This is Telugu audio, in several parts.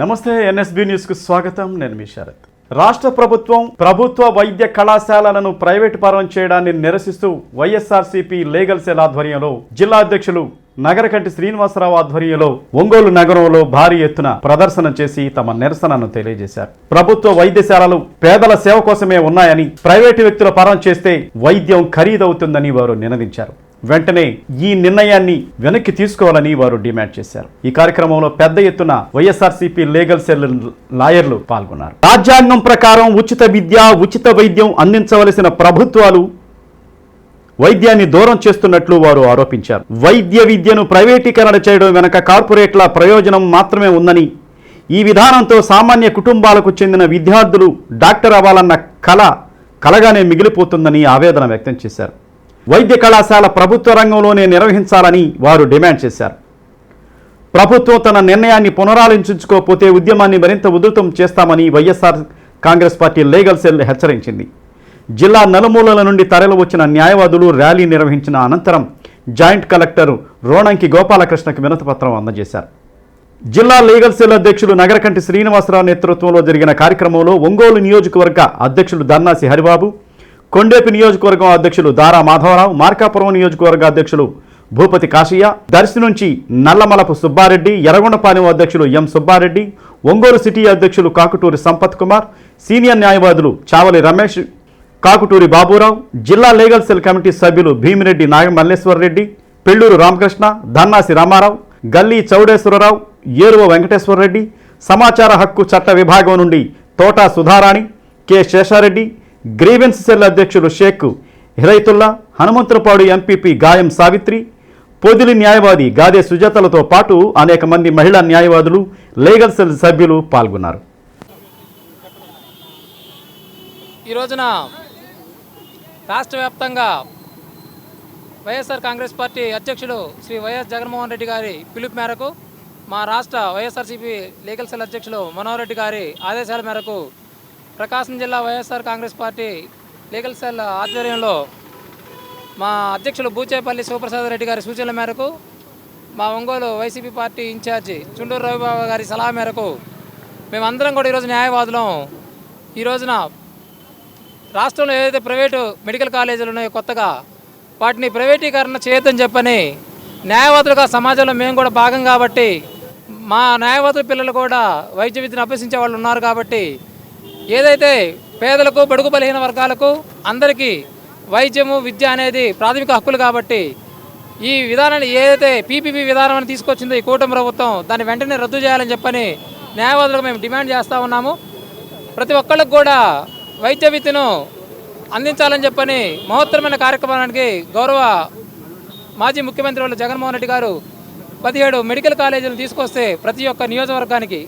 నమస్తే ఎన్ఎస్బి న్యూస్కు స్వాగతం. నేను మీ శరత్. రాష్ట్ర ప్రభుత్వం ప్రభుత్వ వైద్య కళాశాలలను ప్రైవేటు పరం చేయడాన్ని నిరసిస్తూ వైఎస్ఆర్సీపీ లీగల్ సెల్ ఆధ్వర్యంలో జిల్లా అధ్యక్షులు నగరకంటి శ్రీనివాసరావు ఆధ్వర్యంలో ఒంగోలు నగరంలో భారీ ఎత్తున ప్రదర్శన చేసి తమ నిరసనను తెలియజేశారు. ప్రభుత్వ వైద్యశాలలు పేదల సేవ కోసమే ఉన్నాయని ప్రైవేటు వ్యక్తుల పరం చేస్తే వైద్యం ఖరీదవుతుందని వారు నినదించారు. వెంటనే ఈ నిర్ణయాన్ని వెనక్కి తీసుకోవాలని వారు డిమాండ్ చేశారు. ఈ కార్యక్రమంలో పెద్ద ఎత్తున వైఎస్ఆర్సీపీ లీగల్ సెల్ లాయర్లు పాల్గొన్నారు. రాజ్యాంగం ప్రకారం ఉచిత విద్య ఉచిత వైద్యం అందించవలసిన ప్రభుత్వాలు వైద్యాన్ని దూరం చేస్తున్నట్లు వారు ఆరోపించారు. వైద్య విద్యను ప్రైవేటీకరణ చేయడం వెనక కార్పొరేట్ల ప్రయోజనం మాత్రమే ఉందని ఈ విధానంతో సామాన్య కుటుంబాలకు చెందిన విద్యార్థులు డాక్టర్ అవ్వాలన్న కళ కలగానే మిగిలిపోతుందని ఆవేదన వ్యక్తం చేశారు. వైద్య కళాశాల ప్రభుత్వ రంగంలోనే నిర్వహించాలని వారు డిమాండ్ చేశారు. ప్రభుత్వం తన నిర్ణయాన్ని పునరాలోచించుకోకపోతే ఉద్యమాన్ని మరింత ఉధృతం చేస్తామని YSR Congress party legal cell హెచ్చరించింది. జిల్లా నలుమూలల నుండి తరలి వచ్చిన న్యాయవాదులు ర్యాలీ నిర్వహించిన అనంతరం జాయింట్ కలెక్టర్ రోణంకి గోపాలకృష్ణకు వినతిపత్రం అందజేశారు. జిల్లా లీగల్ సెల్ అధ్యక్షులు నగరకంటి శ్రీనివాసరావు నేతృత్వంలో జరిగిన కార్యక్రమంలో ఒంగోలు నియోజకవర్గ అధ్యక్షులు దన్నాసి హరిబాబు కొండేపి నియోజకవర్గం అధ్యక్షులు దారా మాధవరావు మార్కాపురం నియోజకవర్గ అధ్యక్షులు భూపతి కాశయ్య దర్శి నుంచి నల్లమలపు సుబ్బారెడ్డి ఎర్రగొండపాలెం అధ్యక్షులు ఎం సుబ్బారెడ్డి ఒంగోలు సిటీ అధ్యక్షులు కాకుటూరి సంపత్ కుమార్ సీనియర్ న్యాయవాదులు చావలి రమేష్ కాకుటూరి బాబురావు జిల్లా లీగల్ సెల్ కమిటీ సభ్యులు భీమిరెడ్డి నాగమల్లేశ్వర రెడ్డి పెళ్ళూరు రామకృష్ణ ధన్నాసి రామారావు గల్లీ చౌడేశ్వరరావు ఏరువ వెంకటేశ్వరరెడ్డి సమాచార హక్కు చట్ట విభాగం నుండి Thota Sudharani K Seshareddy grievance cell అధ్యక్షులు షేక్ హిరైతుల్లా హనుమంతులపాడు ఎంపీపీ గాయం సావిత్రి పొదిలి న్యాయవాది గాదే సుజాతలతో పాటు అనేక మంది మహిళా న్యాయవాదులు లీగల్ సెల్ సభ్యులు పాల్గొన్నారు. ఈ రోజున రాష్ట్ర వ్యాప్తంగా వైఎస్ఆర్ కాంగ్రెస్ పార్టీ అధ్యక్షుడు శ్రీ వైఎస్ జగన్మోహన్ రెడ్డి గారి పిలుపు మేరకు మా రాష్ట్ర వైఎస్ఆర్సీపీ లీగల్ సెల్ అధ్యక్షులు మనోహర్ రెడ్డి గారి ఆదేశాల మేరకు ప్రకాశం జిల్లా YSR Congress party legal cell ఆధ్వర్యంలో మా అధ్యక్షులు బూచేపల్లి శివప్రసాద్ రెడ్డి గారి సూచనల మేరకు మా Ongole YCP party incharge Chunduru Ravibabu గారి సలహా మేరకు మేమందరం కూడా ఈరోజు న్యాయవాదులం. ఈ రోజున రాష్ట్రంలో ఏదైతే ప్రైవేటు మెడికల్ కాలేజీలు ఉన్నాయో కొత్తగా వాటిని ప్రైవేటీకరణ చేయొద్దని చెప్పని న్యాయవాదులుగా సమాజంలో మేము కూడా భాగం కాబట్టి మా న్యాయవాదుల పిల్లలు కూడా వైద్య విద్యను అభ్యసించే వాళ్ళు ఉన్నారు కాబట్టి ఏదైతే పేదలకు బడుగు బలహీన వర్గాలకు అందరికీ వైద్యము విద్య అనేది ప్రాథమిక హక్కులు కాబట్టి ఈ విధానాన్ని ఏదైతే పీపీపీ విధానం అని తీసుకొచ్చిందో ఈ కూటమి ప్రభుత్వం దాన్ని వెంటనే రద్దు చేయాలని చెప్పని న్యాయవాదులకు మేము డిమాండ్ చేస్తూ ఉన్నాము. ప్రతి ఒక్కళ్ళకు కూడా వైద్య విద్యను అందించాలని చెప్పని మహోత్తరమైన కార్యక్రమానికి గౌరవ మాజీ ముఖ్యమంత్రి వాళ్ళు జగన్మోహన్ రెడ్డి గారు పదిహేడు మెడికల్ కాలేజీలు తీసుకొస్తే ప్రతి ఒక్క నియోజకవర్గానికి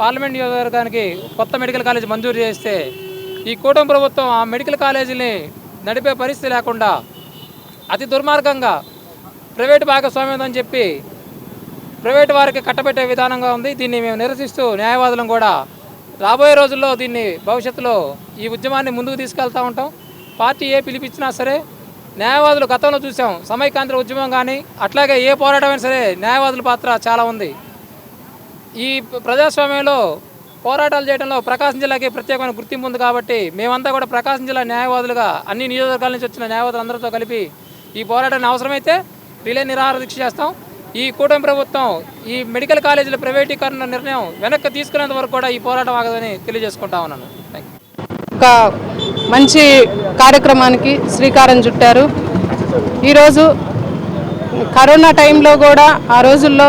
పార్లమెంట్ నియోజకవర్గానికి కొత్త మెడికల్ కాలేజీ మంజూరు చేస్తే ఈ కూటమి ప్రభుత్వం ఆ మెడికల్ కాలేజీని నడిపే పరిస్థితి లేకుండా అతి దుర్మార్గంగా ప్రైవేటు భాగస్వామ్యం అని చెప్పి ప్రైవేటు వారికి కట్టబెట్టే విధానంగా ఉంది. దీన్ని మేము నిరసిస్తూ న్యాయవాదులను కూడా రాబోయే రోజుల్లో దీన్ని భవిష్యత్తులో ఈ ఉద్యమాన్ని ముందుకు తీసుకెళ్తూ ఉంటాం. పార్టీ ఏ పిలిపించినా సరే న్యాయవాదులు గతంలో చూసాం. సమైకాంధ్ర ఉద్యమం కానీ అట్లాగే ఏ పోరాటమైనా సరే న్యాయవాదుల పాత్ర చాలా ఉంది. ఈ ప్రజాస్వామ్యంలో పోరాటాలు చేయడంలో ప్రకాశం జిల్లాకి ప్రత్యేకమైన గుర్తింపు ఉంది కాబట్టి మేమంతా కూడా ప్రకాశం జిల్లా న్యాయవాదులుగా అన్ని నియోజకవర్గాల నుంచి వచ్చిన న్యాయవాదులందరితో కలిపి ఈ పోరాటాన్ని అవసరమైతే రిలే నిరాహార దీక్ష చేస్తాం. ఈ కూటమి ప్రభుత్వం ఈ మెడికల్ కాలేజీల ప్రైవేటీకరణ నిర్ణయం వెనక్కి తీసుకునేంత వరకు కూడా ఈ పోరాటం ఆగదని తెలియజేసుకుంటా ఉన్నాను. ఒక మంచి కార్యక్రమానికి శ్రీకారం చుట్టారు. ఈరోజు కరోనా టైంలో కూడా ఆ రోజుల్లో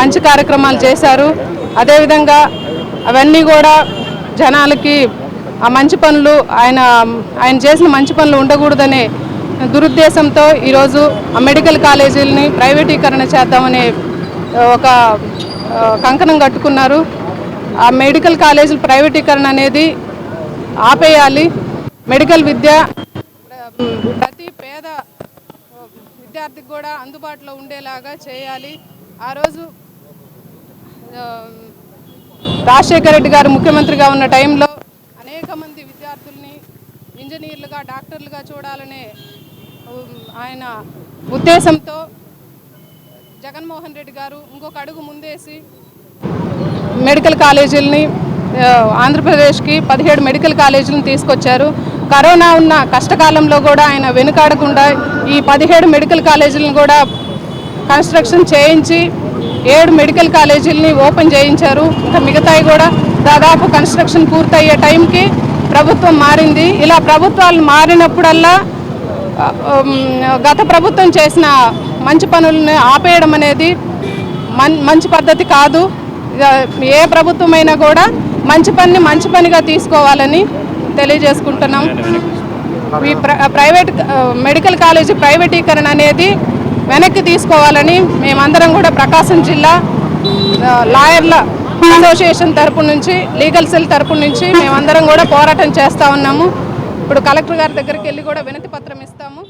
మంచి కార్యక్రమాలు చేశారు. అదేవిధంగా అవన్నీ కూడా జనాలకి ఆ మంచి పనులు ఆయన ఆయన చేసిన మంచి పనులు ఉండకూడదనే దురుద్దేశంతో ఈరోజు ఆ మెడికల్ కాలేజీలని ప్రైవేటీకరణ చేద్దామనే ఒక కంకణం కట్టుకున్నారు. ఆ మెడికల్ కాలేజీల ప్రైవేటీకరణ అనేది ఆపేయాలి. మెడికల్ విద్య ప్రతి పేద విద్యార్థికి కూడా అందుబాటులో ఉండేలాగా చేయాలి. ఆ రోజు రాజశేఖర రెడ్డి గారు ముఖ్యమంత్రిగా ఉన్న టైంలో అనేక మంది విద్యార్థుల్ని ఇంజనీర్లుగా డాక్టర్లుగా చూడాలనే ఆయన ఉద్దేశంతో జగన్మోహన్ రెడ్డి గారు ఇంకొక అడుగు ముందేసి మెడికల్ కాలేజీలని ఆంధ్రప్రదేశ్కి పదిహేడు మెడికల్ కాలేజీలను తీసుకొచ్చారు. కరోనా ఉన్న కష్టకాలంలో కూడా ఆయన వెనుకాడకుండా ఈ పదిహేడు మెడికల్ కాలేజీలను కూడా కన్స్ట్రక్షన్ చేయించి ఏడు మెడికల్ కాలేజీలని ఓపెన్ చేయించారు. ఇంకా మిగతాయి కూడా దాదాపు కన్స్ట్రక్షన్ పూర్తయ్యే టైంకి ప్రభుత్వం మారింది. ఇలా ప్రభుత్వాలు మారినప్పుడల్లా గత ప్రభుత్వం చేసిన మంచి పనులను ఆపేయడం అనేది మంచి పద్ధతి కాదు. ఏ ప్రభుత్వమైనా కూడా మంచి పనిని మంచి పనిగా తీసుకోవాలని తెలియజేసుకుంటున్నాం. ఈ ప్ర- ప్రైవేట్ మెడికల్ కాలేజీ ప్రైవేటీకరణ అనేది వెనక్కి తీసుకోవాలని మేమందరం కూడా ప్రకాశం జిల్లా లాయర్ల అసోసియేషన్ తరపు నుంచి లీగల్ సెల్ తరపు నుంచి మేమందరం కూడా పోరాటం చేస్తూ ఉన్నాము. ఇప్పుడు కలెక్టర్ గారి దగ్గరికి వెళ్ళి కూడా వినతి పత్రం ఇస్తాము.